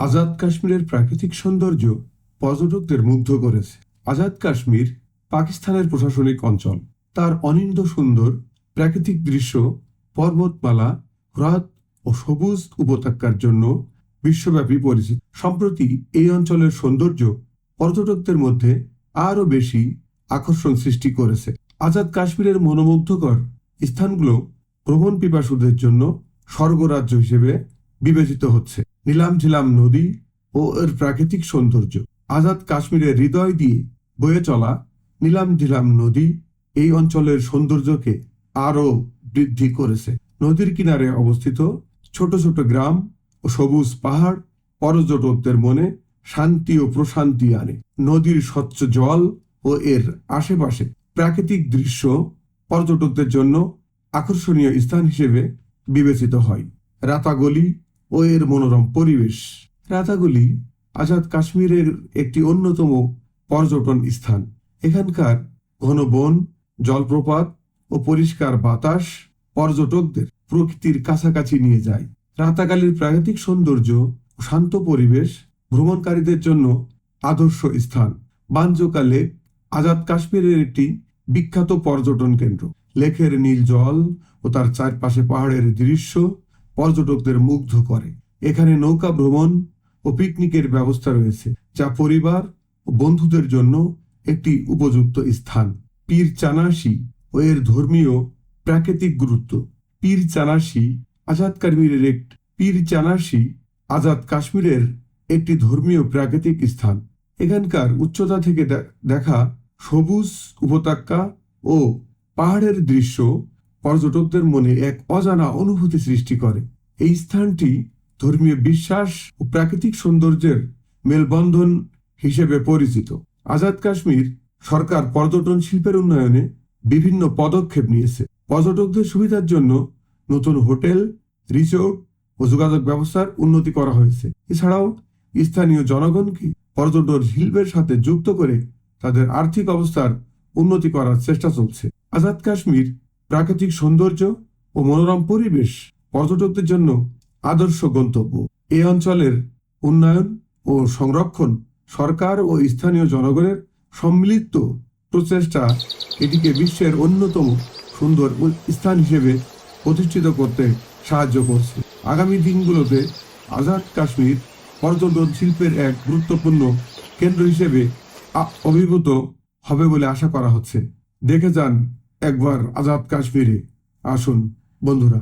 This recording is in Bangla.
আজাদ কাশ্মীরের প্রাকৃতিক সৌন্দর্য পর্যটকদের মুগ্ধ করেছে। আজাদ কাশ্মীর পাকিস্তানের প্রশাসনিক অঞ্চল। তার অনিন্দ সুন্দর প্রাকৃতিক দৃশ্য, পর্বতমালা, হ্রদ ও সবুজ উপত্যকার জন্য বিশ্বব্যাপী পরিচিত। সম্প্রতি এই অঞ্চলের সৌন্দর্য পর্যটকদের মধ্যে আরও বেশি আকর্ষণ সৃষ্টি করেছে। আজাদ কাশ্মীরের মনোমুগ্ধকর স্থানগুলো ভ্রমণ পিপাসুদের জন্য স্বর্গরাজ্য হিসেবে বিবেচিত হচ্ছে। নীলাম ঝিলাম নদী ও এর প্রাকৃতিক সৌন্দর্য। আজাদ কাশ্মীরের হৃদয় দিয়ে বয়ে চলা নীলাম ঝিলাম নদী এই অঞ্চলের সৌন্দর্যকে আরও বৃদ্ধি করেছে। নদীর কিনারে অবস্থিত ছোট ছোট গ্রাম ও সবুজ পাহাড় পর্যটকদের মনে শান্তি ও প্রশান্তি আনে। নদীর স্বচ্ছ জল ও এর আশেপাশে প্রাকৃতিক দৃশ্য পর্যটকদের জন্য আকর্ষণীয় স্থান হিসেবে বিবেচিত হয়। রাতাগলি ও এর মনোরম পরিবেশ। রাতাগলি আজাদ কাশ্মীরের একটি অন্যতম পর্যটন স্থান। এখানকার ঘন বন, জলপ্রপাত ও পরিষ্কার বাতাস পর্যটকদের প্রকৃতির কাছাকাছি নিয়ে যায়। রাতাগালির প্রাকৃতিক সৌন্দর্য শান্ত পরিবেশ ভ্রমণকারীদের জন্য আদর্শ স্থান। বাঞ্জোকা লেক আজাদ কাশ্মীরের একটি বিখ্যাত পর্যটন কেন্দ্র। লেকের নীল জল ও তার চারপাশে পাহাড়ের দৃশ্য পর্যটকদের মুগ্ধ করে। এখানে নৌকা ভ্রমণ ও পিকনিকের ব্যবস্থা রয়েছে, যা পরিবার ও বন্ধুদের জন্য একটি উপযুক্ত স্থান। পীর চানাসি ও এর ধর্মীয় প্রাকৃতিক গুরুত্ব। পীর চানাসি আজাদ কাশ্মীরের এক, পীর চানাসি আজাদ কাশ্মীরের একটি ধর্মীয় প্রাকৃতিক স্থান। এখানকার উচ্চতা থেকে দেখা সবুজ উপত্যকা ও পাহাড়ের দৃশ্য পর্যটকদের মনে এক অজানা অনুভূতি সৃষ্টি করে। এই স্থানটি ধর্মীয় বিশ্বাস ও প্রাকৃতিক সৌন্দর্যের মেলবন্ধন হিসেবে পরিচিত। আজাদ কাশ্মীর সরকার পর্যটন শিল্পের উন্নয়নে বিভিন্ন পদক্ষেপ নিয়েছে। পর্যটকদের সুবিধার জন্য নতুন হোটেল, রিসোর্ট ও যোগাযোগ ব্যবস্থার উন্নতি করা হয়েছে। এছাড়াও স্থানীয় জনগণকে পর্যটন শিল্পের সাথে যুক্ত করে তাদের আর্থিক অবস্থার উন্নতি করার চেষ্টা চলছে। আজাদ কাশ্মীর প্রাকৃতিক সৌন্দর্য ও মনোরম পরিবেশ পর্যটকদের জন্য আদর্শ গন্তব্য। এই অঞ্চলের উন্নয়ন ও সংরক্ষণ সরকার ও স্থানীয় জনগণের সম্মিলিত প্রচেষ্টা এটিকে বিশ্বের অন্যতম সুন্দর স্থান হিসেবে প্রতিষ্ঠিত করতে সাহায্য করছে। আগামী দিনগুলোতে আজাদ কাশ্মীর পর্যটন শিল্পের এক গুরুত্বপূর্ণ কেন্দ্র হিসেবে অভিভূত হবে বলে আশা করা হচ্ছে। দেখে যান একবার আজাদ কাশ্মীরে আসুন বন্ধুরা।